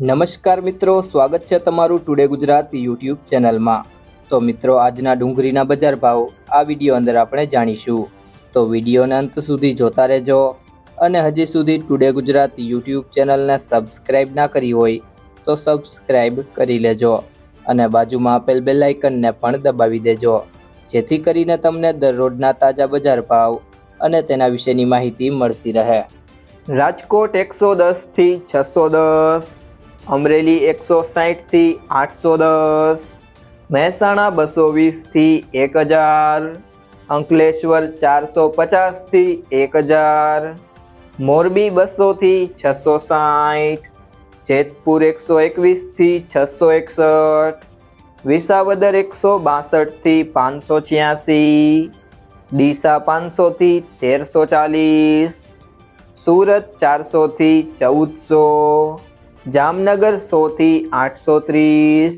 નમસ્કાર મિત્રો, સ્વાગત છે તમારું ટુડે ગુજરાત યુટ્યુબ ચેનલમાં. તો મિત્રો, આજના ડુંગળીના બજાર ભાવ આ વીડિયો અંદર આપણે જાણીશું. તો વિડીયોને અંત સુધી જોતા રહેજો અને હજી સુધી ટુડે ગુજરાત યુટ્યુબ ચેનલને સબસ્ક્રાઈબ ના કરી હોય તો સબસ્ક્રાઈબ કરી લેજો અને બાજુમાં આપેલ બેલ પણ દબાવી દેજો. જેથી કરીને તમને દરરોજના તાજા બજાર ભાવ અને તેના વિશેની માહિતી મળતી રહે. રાજકોટ એકસો દસથી છસો દસ અમરેલી એકસો સાહીઠથી આઠસો દસ, મહેસાણા બસો વીસથી એક હજાર, અંકલેશ્વર ચારસો પચાસથી એક હજાર, મોરબી બસોથી છસો સાઠ જેતપુર એકસો એકવીસથી છસો એકસઠ, વિસાવદર એકસો બાસઠથી પાંચસો છ્યાસી, ડીસા પાંચસોથી તેરસો ચાલીસ, સુરત ચારસોથી ચૌદસો જામનગર સોથી આઠસો ત્રીસ,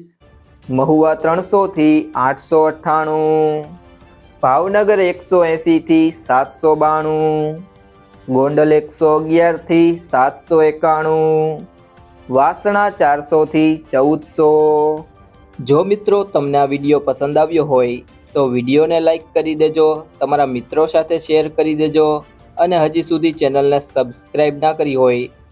મહુવા ત્રણસોથી આઠસો અઠ્ઠાણું, ભાવનગર એકસો એંસીથી સાતસો બાણું, ગોંડલ એકસો અગિયારથી સાતસો એકાણું, વાસણા ચારસોથી ચૌદસો. જો મિત્રો તમને આ વીડિયો પસંદ આવ્યો હોય, તો વિડીયોને લાઈક કરી દેજો, તમારા મિત્રો સાથે શેર કરી દેજો, અને હજી સુધી ચેનલને સબસ્ક્રાઈબ ના કરી હોય